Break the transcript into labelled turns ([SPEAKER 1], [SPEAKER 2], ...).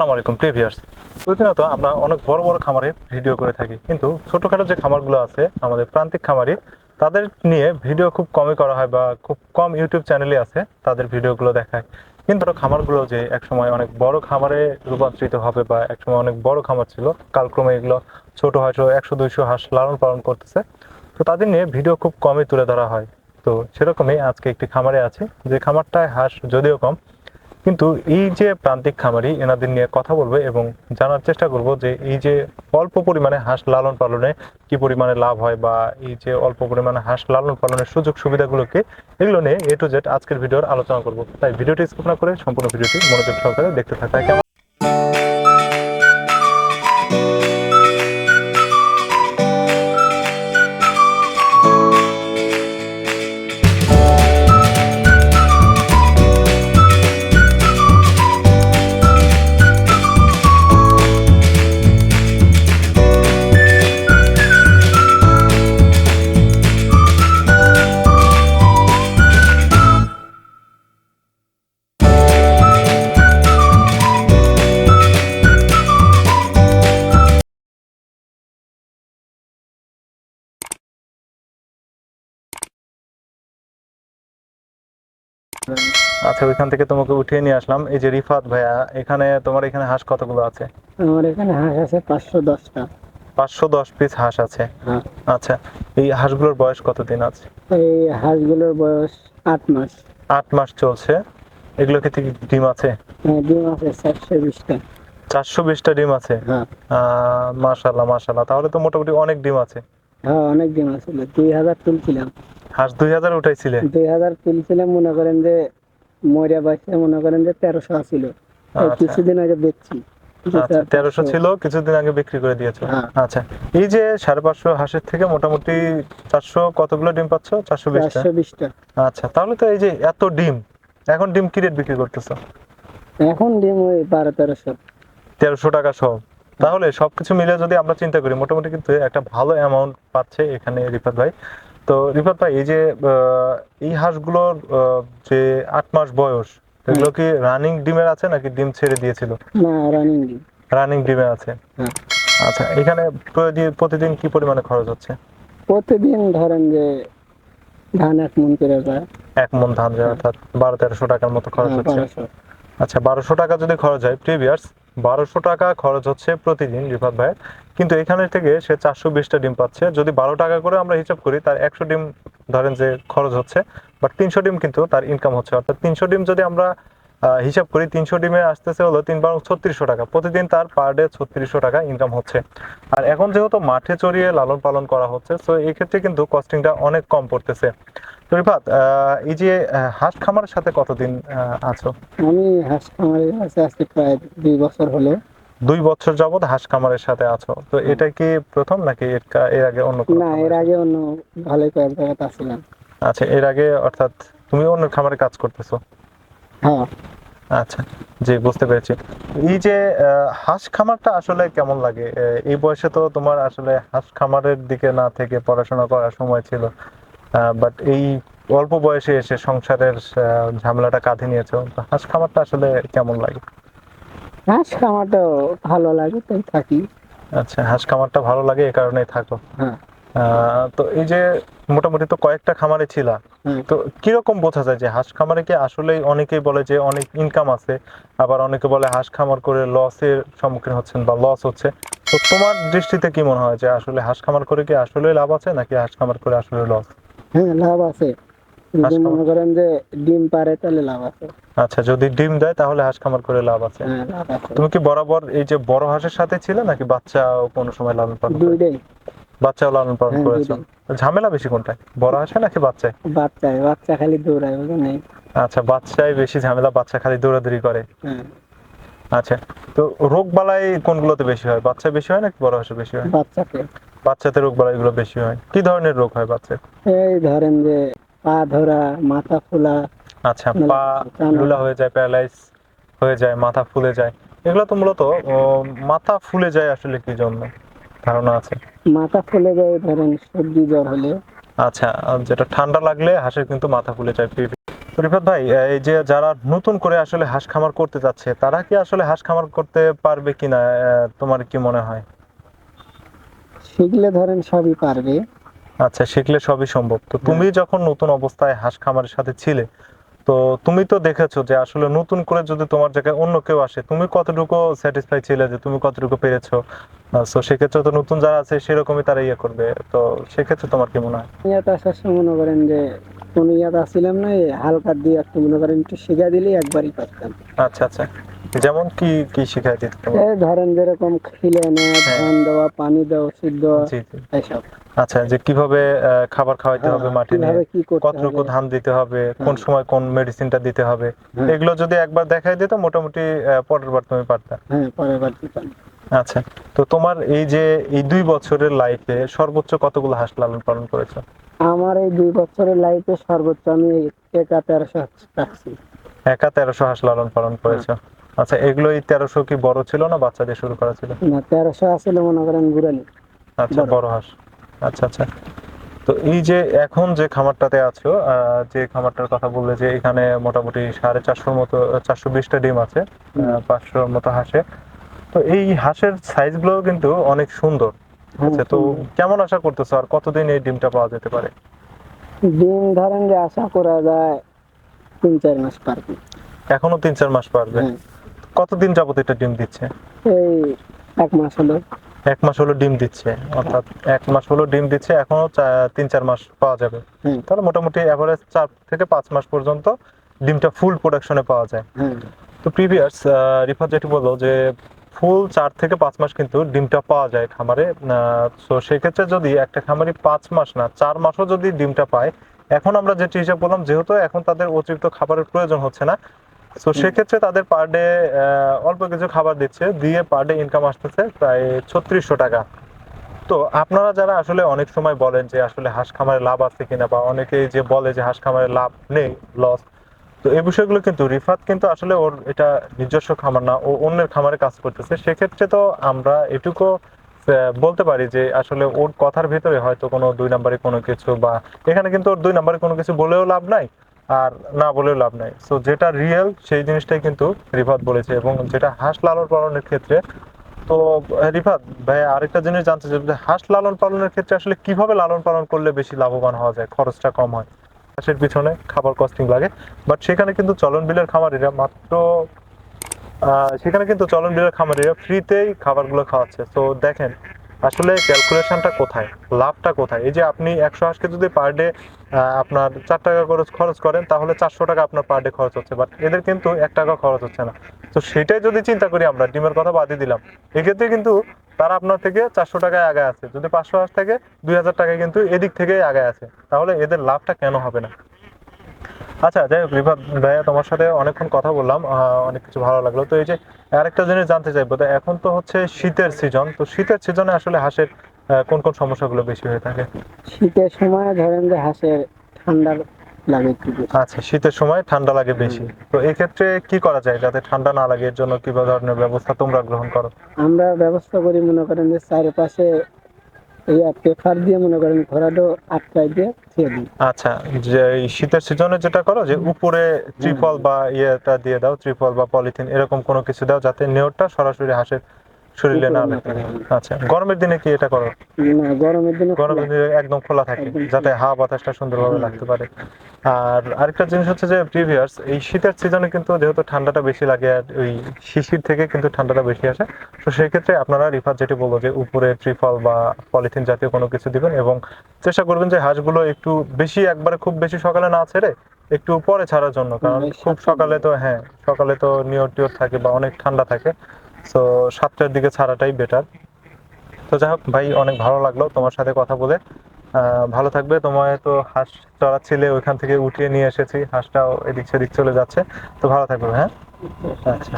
[SPEAKER 1] আসসালামু আলাইকুম প্রিভিয়ার্স প্রতিনিয়ত আমরা অনেক বড় বড় খামারে ভিডিও করে থাকি। কিন্তু ছোটখাটো যে খামারগুলো আছে, আমাদের প্রান্তিক খামারি, তাদের নিয়ে ভিডিও খুব কমই করা হয় বা খুব কম ইউটিউব চ্যানেলে আছে, তাদের ভিডিওগুলো দেখায়। কিন্তু খামারগুলো যে একসময় অনেক বড় খামারে রূপান্তরিত হবে বা একসময় অনেক বড় খামার ছিল, কালক্রমে এগুলো ছোট হয়তো একশো, দুইশো হাঁস লালন পালন করতেছে। তো তাদের নিয়ে ভিডিও খুব কমই তুলে ধরা হয়। তো সেরকমই আজকে একটি খামারে আছে, যে খামারটায় হাঁস যদিও কম কিন্তু এই যে প্রান্তিক খামারি, এনাদের নিয়ে কথা বলবে এবং জানার চেষ্টা করব যে এই যে অল্প পরিমাণে হাঁস লালন পালনে কি পরিমাণে লাভ হয় বা এই যে অল্প পরিমাণে হাঁস লালন পালনের সুযোগ সুবিধাগুলোকে এগুলো নিয়ে এ টু জেড আজকের ভিডিওর আলোচনা করব। তাই ভিডিওটি স্কিপ না করে সম্পূর্ণ ভিডিওটি মনোযোগ সহকারে দেখতে থাকা কেমন আচ্ছা ওইখান থেকে তোমাকে উঠিয়ে নিয়ে আসলাম। এই যে রিফাত ভাইয়া এখানে তোমার এখানে হাঁস কতগুলো আছে?
[SPEAKER 2] আমার এখানে হাঁস আছে পাঁচশো দশটা।
[SPEAKER 1] পাঁচশো দশ পিস হাঁস আছে।
[SPEAKER 2] হ্যাঁ।
[SPEAKER 1] আচ্ছা এই হাঁসগুলোর বয়স কতদিন আছে?
[SPEAKER 2] এই হাঁসগুলোর বয়স আট মাস।
[SPEAKER 1] আট মাস চলছে। এগুলো কি ডিম আছে?
[SPEAKER 2] হ্যাঁ, ডিম আছে চারশো বিশটা।
[SPEAKER 1] চারশো বিশটা ডিম আছে?
[SPEAKER 2] হ্যাঁ।
[SPEAKER 1] মাশাল্লাহ মাশাল্লাহ তাহলে তো মোটামুটি অনেক ডিম আছে।
[SPEAKER 2] হ্যাঁ অনেক ডিম আছিল দুই হাজার তুলছিলাম।
[SPEAKER 1] হাঁস দুই হাজার উঠাইছিলে?
[SPEAKER 2] দুই হাজার তুলছিলাম মনে করেন যে বাইশে মনে করেন যে তেরোশো এই
[SPEAKER 1] আচ্ছা।
[SPEAKER 2] কিছুদিন আগে বেচছি।
[SPEAKER 1] আচ্ছা তেরোশো ছিল কিছুদিন আগে বিক্রি করে দিয়েছ।
[SPEAKER 2] হ্যাঁ।
[SPEAKER 1] আচ্ছা এই যে সাড়ে পাঁচশো হাঁসের থেকে মোটামুটি চারশো কতগুলো ডিম পাচ্ছ? চারশো বিশটা?
[SPEAKER 2] চারশো বিশটা।
[SPEAKER 1] আচ্ছা তাহলে তো এই যে এত ডিম এখন ডিম কি রেট বিক্রি করতেছো?
[SPEAKER 2] এখন ডিম ওই বারো তেরোশো।
[SPEAKER 1] তেরোশো টাকা সহ। তাহলে সবকিছু মিলে যদি আমরা চিন্তা করি মোটামুটি কিন্তু একটা ভালো অ্যামাউন্ট পাচ্ছে এখানে রিফাত ভাই। তো রিফাত ভাই এই যে এই হাঁসগুলোর যে আট মাস বয়স এগুলো কি রানিং ডিমের আছে নাকি ডিম ছেড়ে দিয়েছিল?
[SPEAKER 2] না রানিং ডিম।
[SPEAKER 1] রানিং ডিমে আছে।
[SPEAKER 2] হ্যাঁ।
[SPEAKER 1] আচ্ছা এখানে প্রতিদিন কি পরিমাণে খরচ হচ্ছে?
[SPEAKER 2] প্রতিদিন ধরেন যে ধান এক মন করে যায়।
[SPEAKER 1] এক মন ধান যায় অর্থাৎ বারো তেরোশো টাকার মতো খরচ
[SPEAKER 2] হ্যাঁ,
[SPEAKER 1] হচ্ছে। আচ্ছা বারোশো টাকা যদি খরচ হয় প্রিভিয়ার্স বারোশো টাকা খরচ হচ্ছে প্রতিদিন, রিফাত ভাইয়ের। কিন্তু এখানে থেকে সে চারশো বিশটা ডিম পাচ্ছে। যদি বারো টাকা করে আমরা হিসাব করি, তার একশো ডিম ধরেন যে খরচ হচ্ছে, বাট তিনশো ডিম কিন্তু তার ইনকাম হচ্ছে। অর্থাৎ তিনশো ডিম যদি আমরা হিসাব করি তিনশো ডিমে আসতেছে হলো তিন বারো ছত্রিশশো টাকা। প্রতিদিন তার পার ডে ছত্রিশশো টাকা ইনকাম হচ্ছে। আর এখন যেহেতু মাঠে চড়িয়ে লালন পালন করা হচ্ছে তো এই ক্ষেত্রে কিন্তু কস্টিংটা অনেক কম পড়তেছে। তো রিফাত এই যে হাঁস খামারের সাথে কতদিন আছো?
[SPEAKER 2] আমি হাঁস খামারের কাছে আজকে প্রায় দুই বছর হলো।
[SPEAKER 1] দুই বছর যাবত হাঁস খামারের সাথে আছো। তো এটা কি প্রথম নাকি এর আগে অন্য
[SPEAKER 2] না এর আগে অন্য ভালোই কয়েক জায়গাতে আসছিলাম
[SPEAKER 1] আচ্ছা এর আগে অর্থাৎ তুমি অন্য খামারে কাজ করতেছো?
[SPEAKER 2] হ্যাঁ।
[SPEAKER 1] আচ্ছা জি বুঝতে পেরেছি। এই যে হাঁস খামারটা আসলে কেমন লাগে? এই বয়সে তো তোমার আসলে হাঁস খামারের দিকে না থেকে পড়াশোনা করার সময় ছিল। বাট এই অল্প বয়সে এসে সংসারের ঝামেলাটা কাঁধে নিয়েছো। হাঁস খামারটা আসলে কেমন লাগে?
[SPEAKER 2] হাঁস খামারটাও ভালো লাগে তাই থাকি।
[SPEAKER 1] আচ্ছা হাঁস খামারটা ভালো লাগে এই কারণেই থাকো।
[SPEAKER 2] হ্যাঁ।
[SPEAKER 1] তো এই যে মোটামুটি তো কয়েকটা খামারে ছিলা। তো কীরকম বোঝা যায় যে হাঁস খামারে কি আসলেই অনেকেই বলে যে অনেক ইনকাম আছে আবার অনেকে বলে হাঁস খামার করে লসের সম্মুখীন হচ্ছেন বা লস হচ্ছে? তো তোমার দৃষ্টিতে কি মনে হয় যে আসলে হাঁস খামার করে কি আসলে লাভ আছে নাকি হাঁস খামার করে আসলে লস
[SPEAKER 2] হ্যাঁ লাভ আছে। যদি মনে করেন যে ডিম পারে তাহলে লাভ আছে।
[SPEAKER 1] আচ্ছা যদি ডিম দেয় তাহলে হাঁস খামার করে লাভ আছে।
[SPEAKER 2] হ্যাঁ লাভ আছে।
[SPEAKER 1] তুমি কি বরাবর এই যে বড় হাঁসের সাথে ছিলে নাকি বাচ্চা কোনো সময় লাভ পাবে
[SPEAKER 2] দুইটাই।
[SPEAKER 1] বাচ্চাও লালন পালন
[SPEAKER 2] হ্যাঁ,
[SPEAKER 1] করেছ। ঝামেলা বেশি কোনটায়? বড় হাঁসে নাকি বাচ্চায়
[SPEAKER 2] বাচ্চা বাচ্চা খালি দৌড়ায় বুঝলেন নেই।
[SPEAKER 1] আচ্ছা বাচ্চাই বেশি ঝামেলা বাচ্চা খালি দৌড়াদৌড়ি করে।
[SPEAKER 2] হ্যাঁ।
[SPEAKER 1] আচ্ছা তো রোগ বালাই কোনগুলোতে বেশি হয়? বাচ্চা বেশি হয় নাকি বড় হাঁসে বেশি হয়?
[SPEAKER 2] বাচ্চাকে।
[SPEAKER 1] বাচ্চাতে রোগ বালাই গুলো বেশি হয়। কি ধরনের রোগ হয় বাচ্চা
[SPEAKER 2] এই ধরেন যে পা ধরা মাথা ফোলা
[SPEAKER 1] আচ্ছা
[SPEAKER 2] মেলা
[SPEAKER 1] পা লুলা হয়ে যায় প্যারালাইজ হয়ে যায় মাথা ফুলে যায়। এগুলো তো মূলত মাথা ফুলে যায় আসলে কি জন্য? ধারণা আছে?
[SPEAKER 2] মাথা ফুলে যায় ধরেন সর্দি জ্বর হলে।
[SPEAKER 1] আচ্ছা আর যেটা ঠান্ডা লাগলে হাঁসের কিন্তু মাথা ফুলে যায় রিফাত ভাই এই যে যারা নতুন করে আসলে হাঁস খামার করতে যাচ্ছে তারা কি আসলে হাঁস খামার করতে পারবে কিনা তোমার কি মনে হয়?
[SPEAKER 2] শিখলে ধরেন সবই পারবে।
[SPEAKER 1] আচ্ছা শিখলে সবই সম্ভব। তো তুমি যখন নতুন অবস্থায় হাঁস খামারের সাথে ছিলে তো তুমি তো দেখেছ যে আসলে নতুন করে যদি তোমার জায়গায় অন্য কেউ আসে, তুমি কতটুকু স্যাটিসফাই ছিলে যে তুমি কতটুকু পেরেছ? তো সেক্ষেত্রে তো নতুন যারা আছে সেরকমই তারা ইয়ে করবে। তো সেক্ষেত্রে তোমার কি মনে হয়?
[SPEAKER 2] মনে করেন যে কোন আসছিলাম না হালকা দিয়ে একটু মনে করেন একটু শিখা দিলেই একবারই পারতাম।
[SPEAKER 1] আচ্ছা আচ্ছা। যেমন কি কি শিখাই দিতে
[SPEAKER 2] এই ধরেন যেরকম খিলে নেওয়া
[SPEAKER 1] হ্যাঁ।
[SPEAKER 2] ধান দেওয়া পানি দেওয়া ওষুধ দেওয়া
[SPEAKER 1] জি জি। আচ্ছা যে কীভাবে খাবার খাওয়াইতে হবে
[SPEAKER 2] হ্যাঁ,
[SPEAKER 1] নিয়ে?
[SPEAKER 2] কি করতে
[SPEAKER 1] কতটুকু ধান দিতে হবে? কোন
[SPEAKER 2] হ্যাঁ।
[SPEAKER 1] সময় কোন মেডিসিনটা দিতে হবে। এগুলো যদি একবার দেখাই দিত মোটামুটি পরের বার তুমি পারতা।
[SPEAKER 2] হ্যাঁ পরের বার
[SPEAKER 1] আচ্ছা তো তোমার এই যে এই দুই বছরের লাইফে সর্বোচ্চ কতগুলো হাঁস লালন পালন করেছ?
[SPEAKER 2] আমার এই দুই বছরের লাইফে সর্বোচ্চ আমি একা তেরোশো রাখছি।
[SPEAKER 1] একা তেরোশো হাঁস লালন পালন করেছ? আচ্ছা এগুলো এই তেরোশো কি বড় ছিল না বাচ্চা দিয়ে শুরু করা ছিল?
[SPEAKER 2] না তেরোশো আসলে মনে করেন গুড়ালি।
[SPEAKER 1] আচ্ছা
[SPEAKER 2] বড়।
[SPEAKER 1] হাঁস। আচ্ছা আচ্ছা। তো এই যে এখন যে খামারটাতে আছো যে খামারটার কথা বললে যে এখানে মোটামুটি সাড়ে চারশোর মতো চারশো বিশটা ডিম আছে। পাঁচশোর মতো হাঁসে। তো এই হাঁসের সাইজগুলো কিন্তু অনেক সুন্দর। আচ্ছা তো কেমন আশা করতেছো? আর কতদিন এই ডিমটা পাওয়া যেতে পারে?
[SPEAKER 2] ডিম ধরেন যে আশা করা যায় তিন চার মাস পারবে
[SPEAKER 1] এখনও তিন চার মাস পারবে
[SPEAKER 2] হ্যাঁ।
[SPEAKER 1] কতদিন যাবত এটা ডিম দিচ্ছে?
[SPEAKER 2] এই এক মাস হলো।
[SPEAKER 1] এক মাস হলো ডিম দিচ্ছে অর্থাৎ এক মাস হলো ডিম দিচ্ছে এখনও তিন চার মাস পাওয়া যাবে। তাহলে মোটামুটি অ্যাভারেজ চার থেকে পাঁচ মাস পর্যন্ত ডিমটা ফুল প্রোডাকশনে পাওয়া যায়।
[SPEAKER 2] হ্যাঁ।
[SPEAKER 1] তো প্রিভিয়াস রিফাত যেটি বলল যে ফুল চার থেকে পাঁচ মাস কিন্তু ডিমটা পাওয়া যায় খামারে তো সেক্ষেত্রে যদি একটা খামারি পাঁচ মাস না চার মাসও যদি ডিমটা পায় এখন আমরা যেটি হিসাব বললাম যেহেতু এখন তাদের অতিরিক্ত খাবারের প্রয়োজন হচ্ছে না তো সেক্ষেত্রে তাদের পার ডে অল্প কিছু খাবার দিচ্ছে দিয়ে পার ডে ইনকাম আসতেছে প্রায় ছত্রিশশো টাকা। তো আপনারা যারা আসলে অনেক সময় বলেন যে আসলে হাঁস খামারে লাভ আছে কিনা বা অনেকেই যে বলে যে হাঁস খামারে লাভ নেই লস তো এই বিষয়গুলো কিন্তু রিফাত কিন্তু আসলে ওর এটা নিজস্ব খামার না, ও অন্যের খামারে কাজ করতেছে। সেক্ষেত্রে তো আমরা এটুকু বলতে পারি যে আসলে ওর কথার ভিতরে হয়তো কোনো দুই নাম্বারে কোনো কিছু বা এখানে কিন্তু ওর দুই নাম্বারে কোনো কিছু বলেও লাভ নাই আর না বলেও লাভ নাই। সো যেটা রিয়েল সেই জিনিসটাই কিন্তু রিফাত বলেছে এবং যেটা হাঁস লালন পালনের ক্ষেত্রে, তো, রিফাত ভাই আরেকটা জিনিস জানতে চাই যে হাঁস লালন পালনের ক্ষেত্রে আসলে কীভাবে লালন পালন করলে বেশি লাভবান হওয়া যায়? খরচটা কম হয়। হাঁসের পিছনে খাবার কস্টিং লাগে। বাট সেখানে কিন্তু চলন বিলের খামারিরা মাত্র সেখানে কিন্তু চলন বিলের খামারিরা ফ্রিতেই খাবারগুলো খাওয়াচ্ছে। তো দেখেন, আসলে ক্যালকুলেশনটা কোথায়? লাভটা কোথায়? এই যে আপনি একশো হাঁসকে যদি পার ডে আপনার চার টাকা খরচ খরচ করেন, তাহলে চারশো টাকা আপনার পার ডে খরচ হচ্ছে। বাট এদের কিন্তু এক টাকা খরচ হচ্ছে না। তো সেটাই যদি চিন্তা করি আমরা, ডিমের কথা বাদই দিলাম। এক্ষেত্রে কিন্তু তারা আপনার থেকে চারশো টাকায় আগে আছে। যদি পাঁচশো হাঁস থাকে, দুই হাজার টাকায় কিন্তু এদিক থেকেই আগে আছে। তাহলে এদের লাভটা কেন হবে না? আচ্ছা যাই হোক, রিফাত ভাইয়া তোমার সাথে অনেকক্ষণ কথা বললাম অনেক কিছু ভালো লাগল। তো এই যে আরেকটা জিনিস জানতে চাইব, তো এখন তো হচ্ছে শীতের সিজন তো শীতের সিজনে আসলে হাঁসের কোন কোন সমস্যাগুলো বেশি হয়ে থাকে?
[SPEAKER 2] শীতের সময় ধরেন যে হাঁসের ঠান্ডা লাগে একটু।
[SPEAKER 1] আচ্ছা শীতের সময় ঠান্ডা লাগে বেশি। তো এই ক্ষেত্রে কি করা যায় যাতে ঠান্ডা না লাগে? এর জন্য কি ধরনের ব্যবস্থা তোমরা গ্রহণ করো?
[SPEAKER 2] আমরা ব্যবস্থা করি মনে করেন যে চারিপাশে ইয়া পেপার দিয়ে মনে করেন আটকাই দিয়ে দিই।
[SPEAKER 1] আচ্ছা যে শীতের সিজনে যেটা করো যে উপরে ত্রিপল বা ইয়েটা দিয়ে দাও ত্রিপল বা পলিথিন এরকম কোনো কিছু দাও যাতে নেওয়ারটা সরাসরি হাঁসের শরীরে না লাগে। আচ্ছা গরমের দিনে কি এটা করো?
[SPEAKER 2] না গরমের দিনে
[SPEAKER 1] গরমের দিনে একদম খোলা থাকে যাতে হাওয়া বাতাসটা সুন্দরভাবে। লাগতে পারে। আর আরেকটা জিনিস হচ্ছে যে প্রিভিয়াস এই শীতের সিজনে কিন্তু যেহেতু ঠান্ডাটা বেশি লাগে আর ওই শিশির থেকে কিন্তু ঠান্ডাটা বেশি আসে তো সেই ক্ষেত্রে আপনারা রিফাত যেটি বলব যে উপরে ত্রিফল বা পলিথিন জাতীয় কোনো কিছু দিবেন এবং চেষ্টা করবেন যে হাঁসগুলো একটু বেশি একবারে খুব বেশি সকালে না ছেড়ে একটু পরে ছাড়ার জন্য কারণ খুব সকালে। তো হ্যাঁ সকালে তো নিয়র টিয়র থাকে বা অনেক ঠান্ডা থাকে তো সাতটার দিকে ছাড়াটাই বেটার তো যাই হোক ভাই অনেক ভালো লাগল তোমার সাথে কথা বলে। ভালো থাকবে। তোমায় তো হাঁস চড়াচ্ছিলে, ওইখান থেকে উঠিয়ে নিয়ে এসেছি। হাঁসটাও এদিক সেদিক চলে যাচ্ছে। তো ভালো থাকবে হ্যাঁ? আচ্ছা